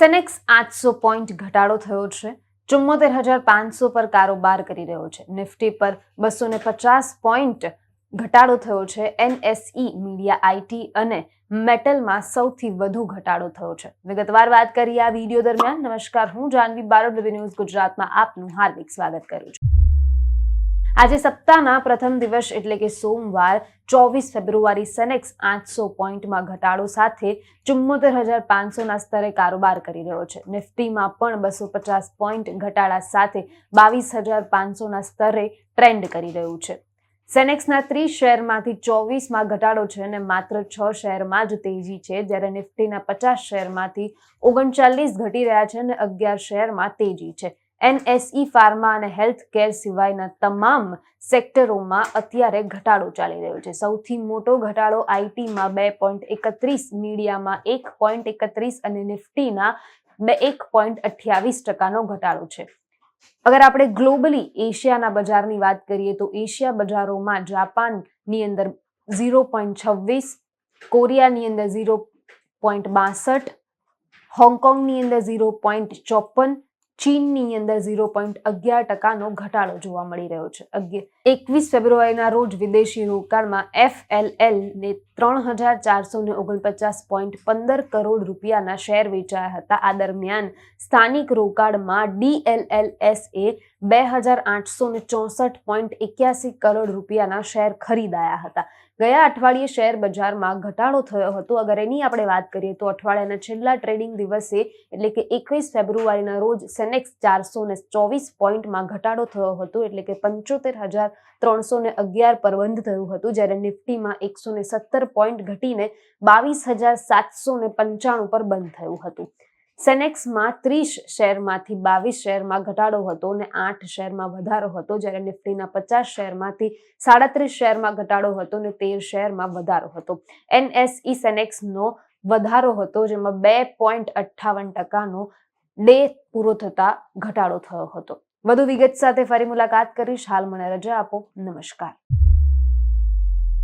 સેનેક્સ આઠસો પોઈન્ટ ઘટાડો થયો છે. ચુમ્મોતેર હજાર પાંચસો પર કારોબાર કરી રહ્યો છે. નિફ્ટી પર બસો ને પચાસ પોઈન્ટ ઘટાડો થયો છે. એનએસઈ મીડિયા આઈટી અને મેટલમાં સૌથી વધુ ઘટાડો થયો છે. વિગતવાર વાત કરીએ આ વીડિયો દરમિયાન. નમસ્કાર. હું જાનવી બારોડ ન્યૂઝ ગુજરાતમાં આપનું હાર્દિક સ્વાગત કરું છું. આજે સપ્તાહના પ્રથમ દિવસ એટલે કે સોમવાર, ચોવીસ ફેબ્રુઆરી સેનેક્સ આઠસો પોઈન્ટમાં ઘટાડો સાથે ચુમ્મોતેર હજાર પાંચસોના સ્તરે કારોબાર કરી રહ્યો છે. નિફ્ટીમાં પણ બસો પચાસ પોઈન્ટ ઘટાડા સાથે બાવીસ હજાર પાંચસોના સ્તરે ટ્રેન્ડ કરી રહ્યું છે. સેનેક્સના ત્રીસ શેરમાંથી ચોવીસમાં ઘટાડો છે અને માત્ર છ શેરમાં જ તેજી છે. જ્યારે નિફ્ટીના પચાસ શેરમાંથી ઓગણચાલીસ ઘટી રહ્યા છે અને અગિયાર શેરમાં તેજી છે. એનએસઈ ફાર્મા અને હેલ્થ કેર સિવાયના તમામ સેક્ટરોમાં અત્યારે ઘટાડો ચાલી રહ્યો છે. સૌથી મોટો ઘટાડો આઈટીમાં બે પોઈન્ટ એકત્રીસ, મીડિયામાં એક પોઈન્ટ એકત્રીસ અને નિફ્ટીના બે એક પોઈન્ટ અઠ્યાવીસ ટકાનો ઘટાડો છે. અગર આપણે ગ્લોબલી એશિયાના બજારની વાત કરીએ તો એશિયા બજારોમાં જાપાનની અંદર ઝીરો પોઈન્ટ છવ્વીસ, કોરિયાની અંદર ઝીરો પોઈન્ટ બાસઠ, હોંગકોંગની અંદર ઝીરો પોઈન્ટ ચોપન ચીનની અંદર ઝીરો પોઈન્ટ અગિયાર ટકાનો ઘટાડો જોવા મળી રહ્યો છે. એકવીસ ફેબ્રુઆરીના રોજ વિદેશી રોકાણમાં એફએલએલ ને ત્રણ હજાર ચારસો ને ઓગણપચાસ પોઈન્ટ પંદર કરોડ રૂપિયાના શેર વેચાયા હતા. આ દરમિયાન સ્થાનિક રોકાણમાં ડીએલએલએસ એ બે હજાર આઠસો ને ચોસઠ પોઈન્ટ એક્યાસી કરોડ રૂપિયાના શેર ખરીદાયા હતા. ગયા અઠવાડિયે શેર બજારમાં ઘટાડો થયો હતો. અગર એની આપણે વાત કરીએ તો અઠવાડિયાના છેલ્લા ટ્રેડિંગ દિવસે, એટલે કે એકવીસ ફેબ્રુઆરીના રોજ સેનેક્સ ચારસો ને ચોવીસ પોઈન્ટમાં ઘટાડો થયો હતો, એટલે કે પંચોતેર હજાર ત્રણસો ને અગિયાર પર થયું હતું, જ્યારે નિફ્ટીમાં એકસો ને સત્તર પોઈન્ટ ઘટીને બાવીસ હજાર સાતસો ને પંચાણું પર બંધ થયું હતું. સેનેક્સમાં ત્રીસ શેરમાંથી બાવીસ શેરમાં ઘટાડો હતો અને આઠ શેરમાં વધારો હતો, જ્યારે નિફ્ટીના પચાસ શેરમાંથી સાડત્રીસ શેરમાં ઘટાડો હતો અને તેર શેરમાં વધારો હતો. એનએસઈ સેનેક્સનો વધારો હતો, જેમાં બે પોઈન્ટ અઠ્ઠાવન ટકાનો ડે પૂરો થતા ઘટાડો થયો હતો. વધુ વિગત સાથે ફરી મુલાકાત કરીશ. હાલ મને રજા આપો. નમસ્કાર.